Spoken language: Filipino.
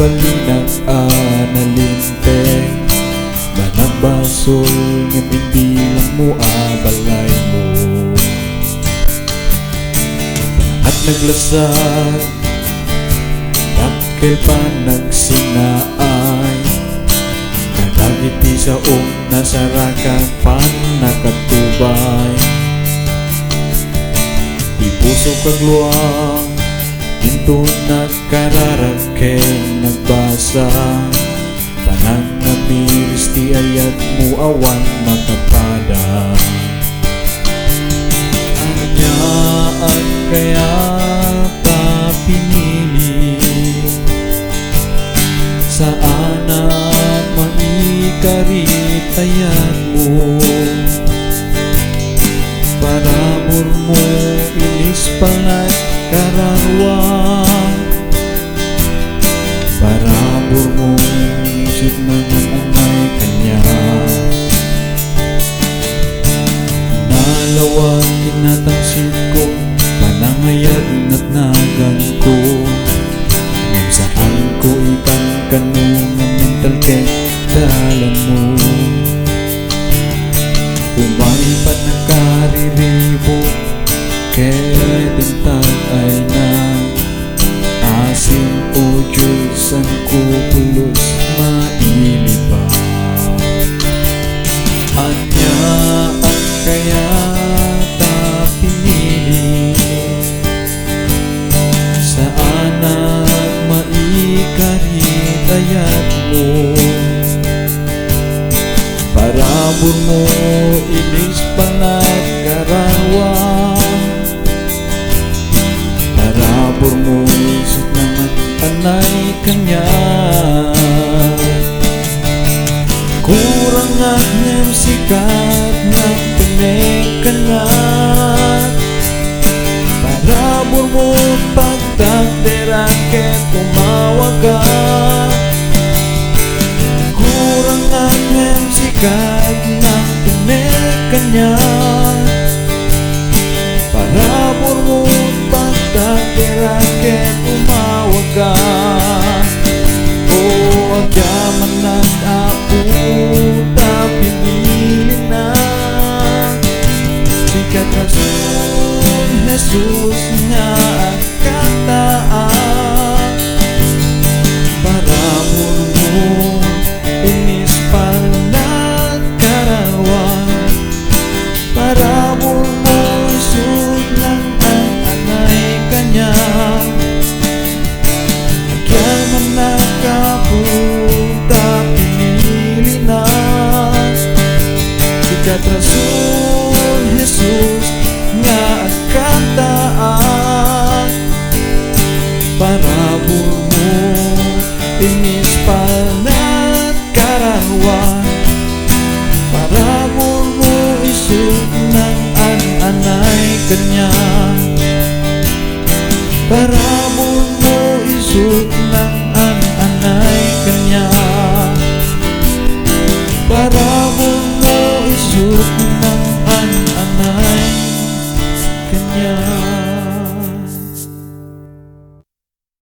balinag analinte Manabasol ng hindi lang mo abalay mo. At naglasag Takil pa nagsinaay Kadagiti sa um nasarakan pan nakatubay? Di puso kagluwag luwang Pinto nagkararakel nagbasa. Tanang nabiris ti ayat mo awan matapada. Anya at kaya ta pinili? Saan na maikaritayat mo? Parabor mo inis palat kararwang na maikaritayat mo. Parabor mo inis palat karawang Parabor mo isip naman panay kanya. Kurang at nem sikat na pinagkanat Parabor mo pagtagderan ket tumawag ka. Kurang ang nem sikat na pinagkanya Parabor mo pagtagderan ket tumawag ka. O agyaman ng pinili na Sikat Rasul Jesus nga ang kataan Parabor mo inis palat karawan Parabor mo isud ng an-anay kanya Parabor